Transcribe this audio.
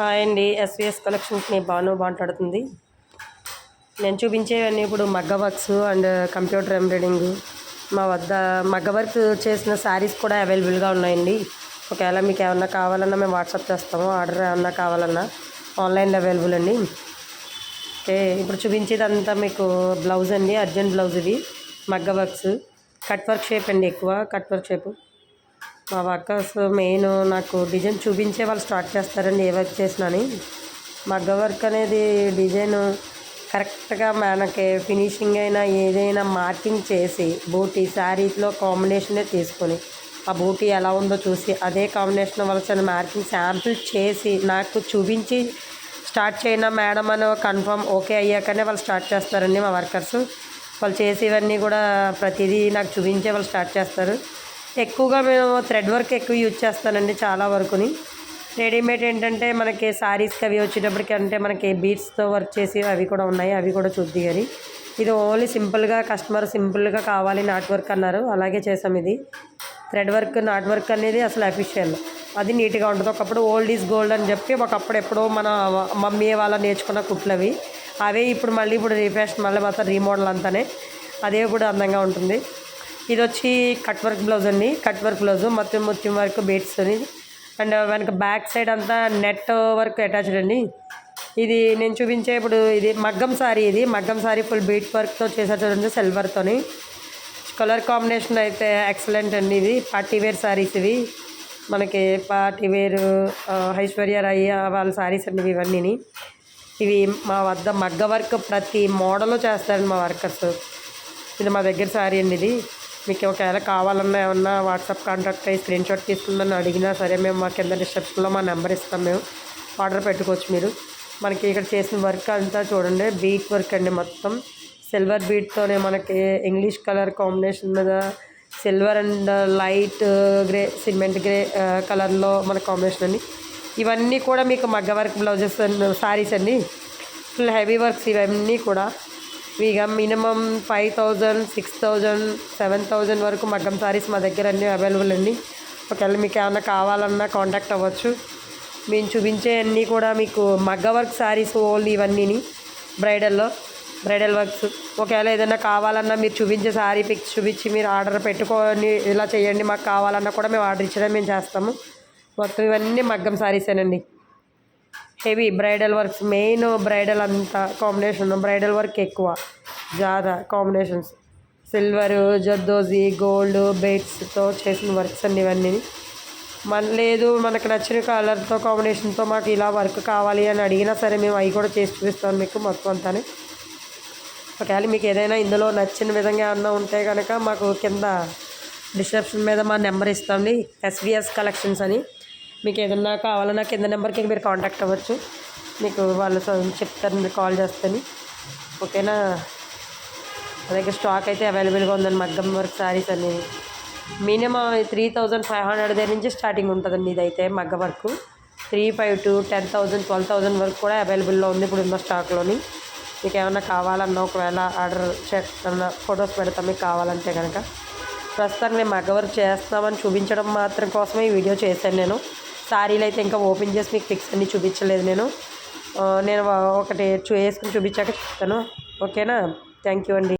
Hi అండి. SVS కలెక్షన్స్ని Banu మాట్లాడుతుంది. నేను చూపించేవన్నీ ఇప్పుడు మగ్గ వర్క్స్ అండ్ కంప్యూటర్ ఎంబ్రాయిడింగ్ మా వద్ద మగ్గ వర్క్ చేసిన శారీస్ కూడా అవైలబుల్గా ఉన్నాయండి. ఒకవేళ మీకు ఏమన్నా కావాలన్నా మేము వాట్సాప్ చేస్తాము. ఆర్డర్ ఏమన్నా కావాలన్నా ఆన్లైన్లో అవైలబుల్ అండి. ఓకే ఇప్పుడు చూపించేదంతా మీకు బ్లౌజ్ అండి. అర్జెంట్ బ్లౌజ్ ఇది. మగ్గ వర్క్స్ కట్ వర్క్ షేప్ అండి ఎక్కువ. కట్ వర్క్ షేపు మా వర్కర్స్ మెయిన్ నాకు డిజైన్ చూపించే వాళ్ళు స్టార్ట్ చేస్తారండి ఏ వర్క్ చేసినని మగ్గ వర్క్ అనేది డిజైన్ కరెక్ట్గా మనకి ఫినిషింగ్ అయినా ఏదైనా మార్కింగ్ చేసి బూటీ శారీస్లో కాంబినేషనే తీసుకొని ఆ బూటీ ఎలా ఉందో చూసి అదే కాంబినేషన్ వాళ్ళ మార్కింగ్ శాంపిల్ చేసి నాకు చూపించి స్టార్ట్ చేయనా మేడం అని కన్ఫర్మ్ ఓకే అయ్యాకనే వాళ్ళు స్టార్ట్ చేస్తారండి మా వర్కర్స్. వాళ్ళు చేసేవన్నీ కూడా ప్రతిదీ నాకు చూపించే వాళ్ళు స్టార్ట్ చేస్తారు. ఎక్కువగా మేము థ్రెడ్ వర్క్ ఎక్కువ యూజ్ చేస్తానండి చాలా వరకుని. రెడీమేడ్ ఏంటంటే మనకి శారీస్కి అవి వచ్చేటప్పటికి అంటే మనకి బీట్స్తో వర్క్ చేసి అవి కూడా ఉన్నాయి అవి కూడా చూద్ది కానీ ఇది ఓన్లీ సింపుల్గా కస్టమర్ సింపుల్గా కావాలి నాట్ వర్క్ అన్నారు. అలాగే చేసాం ఇది. థ్రెడ్ వర్క్ నాట్ వర్క్ అనేది అసలు అఫిషియల్ అది నీట్గా ఉంటుంది. ఒకప్పుడు ఓల్డ్ ఈజ్ గోల్డ్ అని చెప్పి ఒకప్పుడు ఎప్పుడో మన మమ్మీ వాళ్ళ నేర్చుకున్న కుట్లు అవి. అవే ఇప్పుడు మళ్ళీ ఇప్పుడు రీఫ్యాషన్ మళ్ళీ మొత్తం రీమోడల్ అంతానే. అదే కూడా అందంగా ఉంటుంది. ఇది వచ్చి కట్ వర్క్ బ్లౌజ్ అండి. కట్ వర్క్ బ్లౌజ్ మొత్తం మొత్తం వర్క్ బీట్స్ అండ్ వెనక బ్యాక్ సైడ్ అంతా నెట్ వర్క్ అటాచ్డ్ అండి. ఇది నేను చూపించే ఇప్పుడు ఇది మగ్గం సారీ ఇది. మగ్గం సారీ ఫుల్ బీట్ వర్క్తో చేసేటట్టు చూడండి సిల్వర్తోని కలర్ కాంబినేషన్ అయితే ఎక్సలెంట్ అండి ఇది. పార్టీ వేర్ సారీస్ ఇవి. మనకి పార్టీ వేర్ ఐశ్వర్య రయ్య వాళ్ళ సారీస్ అండి ఇవన్నీ ఇవి మా వద్ద మగ్గ వర్క్ ప్రతి మోడల్ చేస్తారండి మా వర్కర్స్. ఇది మా దగ్గర సారీ అండి ఇది. మీకు ఒకవేళ కావాలన్నా ఏమన్నా వాట్సాప్ కాంటాక్ట్ అయ్యి స్క్రీన్ షాట్ తీసుకుందని అడిగినా సరే మేము మా కింద రిసెప్షన్లో మా నెంబర్ ఇస్తాం మేము. ఆర్డర్ పెట్టుకోవచ్చు మీరు. మనకి ఇక్కడ చేసిన వర్క్ అంతా చూడండి. బీట్ వర్క్ అండి మొత్తం. సిల్వర్ బీట్తోనే మనకి ఇంగ్లీష్ కలర్ కాంబినేషన్ మీద silver and light grey cement grey కలర్లో మన కాంబినేషన్ అండి. ఇవన్నీ కూడా మీకు మగ్గ వర్క్ బ్లౌజెస్ అండ్ సారీస్ అండి. ఫుల్ హెవీ వర్క్స్ ఇవన్నీ కూడా. ఇక minimum five thousand six thousand seven thousand వరకు మగ్గం సారీస్ మా దగ్గర అన్నీ అవైలబుల్ అండి. ఒకవేళ మీకు ఏమైనా కావాలన్నా కాంటాక్ట్ అవ్వచ్చు. మేము చూపించే అన్నీ కూడా మీకు మగ్గ వర్క్ సారీస్ ఓన్లీ ఇవన్నీని బ్రైడల్లో బ్రైడల్ వర్క్స్. ఒకవేళ ఏదైనా కావాలన్నా మీరు చూపించే సారీ పిక్స్ చూపించి మీరు ఆర్డర్ పెట్టుకొని ఇలా చేయండి మాకు కావాలన్నా కూడా మేము ఆర్డర్ ఇచ్చడం మేము చేస్తాము. మొత్తం ఇవన్నీ మగ్గం సారీసేనండి. Heavy bridal works main bridal అంతా కాంబినేషన్ బ్రైడల్ వర్క్ ఎక్కువ జాదా కాంబినేషన్స్ సిల్వర్ జద్దోజీ గోల్డ్ బెడ్స్తో చేసిన వర్క్స్ అన్ని ఇవన్నీ. మన లేదు మనకు నచ్చిన కలర్తో కాంబినేషన్తో మాకు ఇలా వర్క్ కావాలి అని అడిగినా సరే మేము అవి కూడా చేసి చూపిస్తాం మీకు మొత్తం అంతానే. ఒకవేళ మీకు ఏదైనా ఇందులో నచ్చిన విధంగా ఏమన్నా ఉంటే కనుక మాకు కింద డిస్క్రిప్షన్ మీద మా నెంబర్ ఇస్తామండి ఎస్విఎస్ కలెక్షన్స్ అని. మీకు ఏదన్నా కావాలన్నా కింద నెంబర్కి మీరు కాంటాక్ట్ అవ్వచ్చు. మీకు వాళ్ళు చెప్తారు మీరు కాల్ చేస్తే ఓకేనా? మా దగ్గర స్టాక్ అయితే అవైలబుల్గా ఉందండి మగ్గం వర్క్ శారీస్ అని. Minimum three thousand five hundred దగ్గర నుంచి స్టార్టింగ్ ఉంటుందండి ఇదైతే మగ్గ work. Three five to ten thousand twelve thousand వరకు కూడా అవైలబుల్లో ఉంది ఇప్పుడు ఉన్న స్టాక్లోని. మీకు ఏమైనా కావాలన్నా ఒకవేళ ఆర్డర్ చేస్తున్న ఫొటోస్ పెడతాం మీకు కావాలంటే కనుక ప్రస్తుతానికి మేము మగ్గ వర్క్ చేస్తామని చూపించడం మాత్రం కోసమే ఈ వీడియో చేశాను నేను. శారీలు అయితే ఇంకా ఓపెన్ చేసి మీకు పిక్స్ అన్నీ చూపించలేదు నేను. నేను ఒకటి చూ వేసుకుని చూపించాక చెప్తాను. ఓకేనా? థ్యాంక్ యూ అండి.